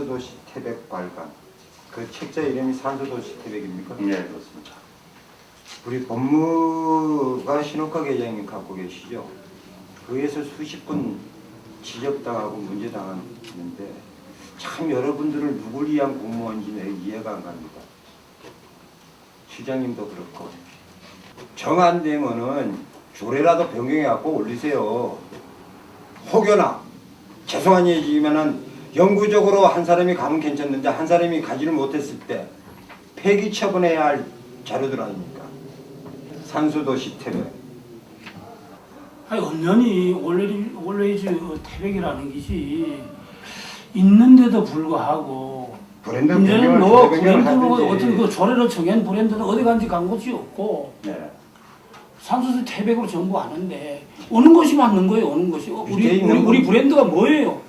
산소도시 태백 발간. 그 책자 이름이 산소도시 태백입니까? 예, 그렇습니다. 우리 법무가 신옥화 계장님 갖고 계시죠? 그에서 수십 번 지적당하고 문제당했는데 참 여러분들을 누굴 위한 공무원인지 내 이해가 안 갑니다. 시장님도 그렇고 정안 되면은 조례라도 변경해 갖고 올리세요. 혹여나 죄송한 얘기지만은 영구적으로 한 사람이 가면 괜찮는데 한 사람이 가지를 못했을 때 폐기 처분해야 할 자료들 아닙니까? 산소도시 태백. 아니 언년이 원래 원래 이제 그 태백이라는 것이 있는데도 불구하고 브랜드 이제는 뭐 브랜드로 하든지. 어떤 그 조례를 정한 브랜드는 어디 간지 간 곳이 없고 네. 산소수 태백으로 아는데 어느 것이 맞는 거예요 어느 것이 어, 우리 우리, 우리 건- 브랜드가 뭐예요?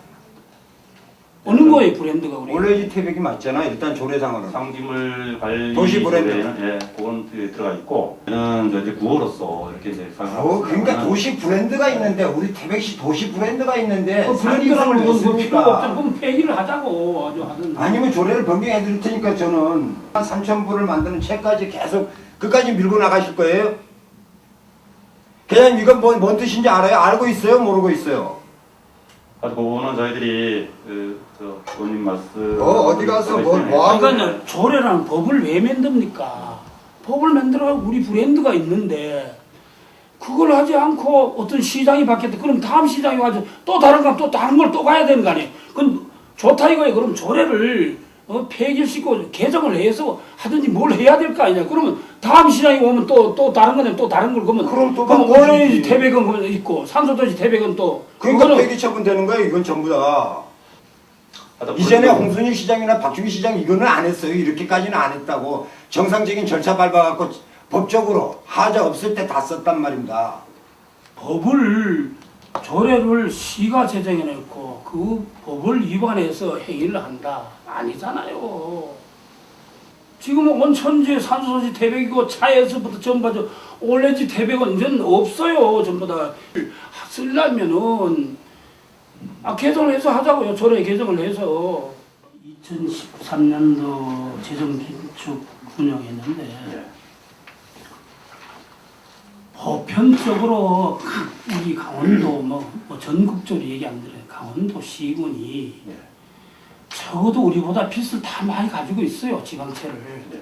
어느 거예요 브랜드가 우리? 원래 이 태백이 맞잖아. 일단 조례상으로. 상지물 관리 도시 브랜드. 조례에는, 예, 그건 그 들어가 있고 저는 이제 구호로서 이렇게 이제 사용하고 어, 그러니까 있습니다만은 도시 브랜드가 있는데 우리 태백시 도시 브랜드가 있는데 그 브랜드라는 건뭐 필요가 없죠. 그럼 폐기를 하자고 아주 하든. 아니면 조례를 변경해 드릴 테니까 저는 3천 부를 만드는 책까지 계속 끝까지 밀고 나가실 거예요? 그냥 이건 뭔, 뭔 뜻인지 알아요? 알고 있어요? 모르고 있어요? 아주 그거는 저희들이 그저 의원님 말씀 어, 어디 가서 뭐- 뭐 하고- 그러니까 조례라는 법을 왜 만듭니까? 법을 만들어 우리 브랜드가 있는데 그걸 하지 않고 어떤 시장이 바뀌었다. 그럼 다음 시장이 와서 또 다른 거 또 다른 걸 또 가야 되는 거 아니에요? 그건 좋다 이거예요. 그럼 조례를 어, 폐기시키고 개정을 해서 하든지 뭘 해야 될 거 아니냐. 그러면 다음 시장이 오면 또 또 다른 거는 또 다른 걸 그러면 그럼 또 그럼 바꿔주지. 오레인지 태백은 있고 산소도시 태백은 또 그러니까 폐기 처분되는 거예요. 이건 전부 다. 하여튼 이전에 그런- 홍순일 시장이나 박주기 시장 이거는 안 했어요. 이렇게까지는 안 했다고. 정상적인 절차 밟아갖고 법적으로 하자 없을 때 다 썼단 말입니다. 법을 조례를 시가 제정해 놓고 그 법을 위반해서 행위를 한다 아니잖아요. 지금 온 천지 산소지 태백이고 차에서부터 전부 다 올레지 태백은 이제는 없어요. 전부 다 쓰려면은 아 개정을 해서 하자고요. 조례 개정을 해서 2013년도 재정 긴축 운영했는데. 예. 보편적으로 각 우리 강원도 뭐, 뭐 전국적으로 얘기 안 들어요. 강원도 시군이 예. 적어도 우리보다 빚을 다 많이 가지고 있어요. 지방채를. 예.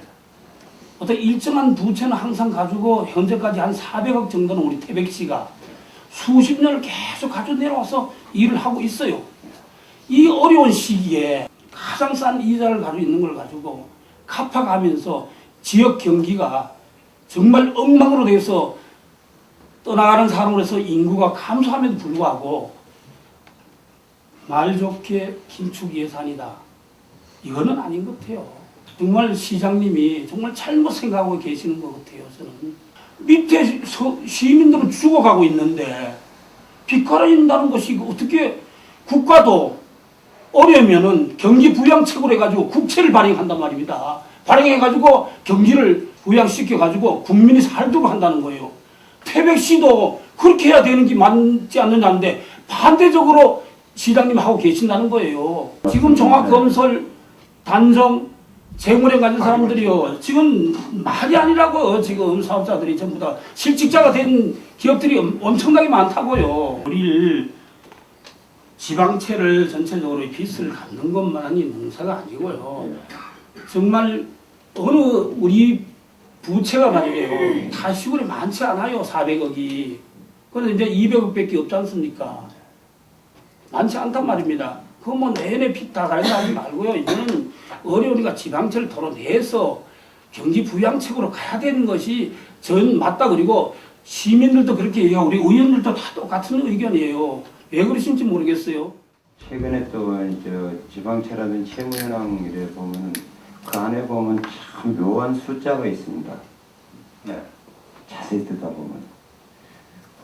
어떤 일정한 부채는 항상 가지고 현재까지 한 400억 정도는 우리 태백시가 수십 년을 계속 가지고 내려와서 일을 하고 있어요. 이 어려운 시기에 가장 싼 이자를 가지고 있는 걸 가지고 갚아가면서 지역 경기가 정말 엉망으로 돼서 떠나가는 사람으로서 인구가 감소함에도 불구하고 말 좋게 긴축 예산이다. 이거는 아닌 것 같아요. 정말 시장님이 정말 잘못 생각하고 계시는 것 같아요. 저는 밑에 서- 시민들은 죽어가고 있는데 빚 갈아인다는 것이 어떻게 국가도 어려면은 경기 부양책으로 해가지고 국채를 발행한단 말입니다. 발행해가지고 경기를 부양시켜가지고 국민이 살도록 한다는 거예요. 태백시도 그렇게 해야 되는 게 맞지 않느냐는데 반대적으로 시장님 하고 계신다는 거예요. 지금 종합건설 단정 재물에 가진 사람들이요. 지금 말이 아니라고 지금 사업자들이 전부 다 실직자가 된 기업들이 엄- 엄청나게 많다고요. 우리 지방채를 전체적으로 빚을 갚는 것만이 농사가 아니고요. 정말 어느 우리 부채가 말이에요. 다 시골에 많지 않아요. 400억이. 그런데 이제 200억밖에 없지 않습니까? 많지 않단 말입니다. 그거 뭐 내내 빚다 가려고 하지 말고요. 이제는 어려우니까 지방채를 덜어내서 경기 부양책으로 가야 되는 것이 전 맞다. 그리고 시민들도 그렇게 얘기하고 우리 의원들도 다 똑같은 의견이에요. 왜 그러신지 모르겠어요. 최근에 또저 지방채라든지 채무 현황 이래 보면 그 안에 보면 참 묘한 숫자가 있습니다. 네. 자세히 듣다 보면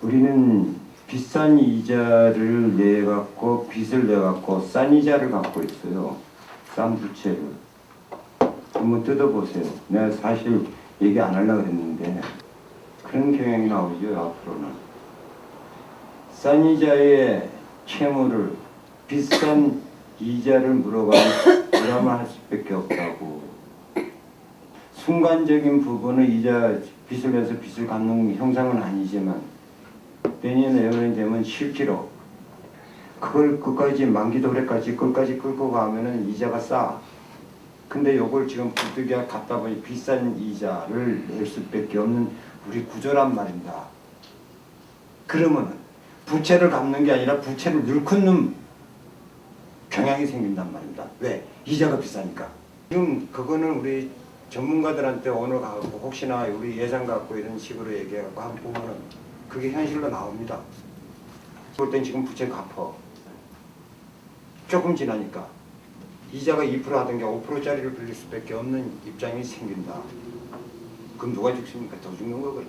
우리는 비싼 이자를 내 갖고 빚을 내 갖고 싼 이자를 갖고 있어요. 싼 부채를 한번 뜯어보세요. 내가 사실 얘기 안 하려고 했는데 그런 경향이 나오죠 앞으로는 싼 이자의 채무를 비싼 이자를 물어가 면 부담할 수밖에 없다고. 순간적인 부분은 이자 빚을 내서 빚을 갚는 형상은 아니지만 내년 내년이 되면 실제로 그걸 끝까지 만기 도래까지 끝까지 끌고 가면은 이자가 싸. 근데 요걸 지금 부득이하게 갖다 보니 비싼 이자를 낼 수밖에 없는 우리 구조란 말입니다. 그러면은 부채를 갚는 게 아니라 부채를 늘컫는 경향이 생긴단 말입니다. 왜? 이자가 비싸니까. 지금 그거는 우리 전문가들한테 오늘 가고 혹시나 우리 예산 갖고 이런 식으로 얘기해갖고 한번 보면은 그게 현실로 나옵니다. 볼 땐 지금 부채 갚어. 조금 지나니까 이자가 2% 하던 게 5%짜리를 빌릴 수밖에 없는 입장이 생긴다. 그럼 누가 죽습니까? 더 죽는 거거든.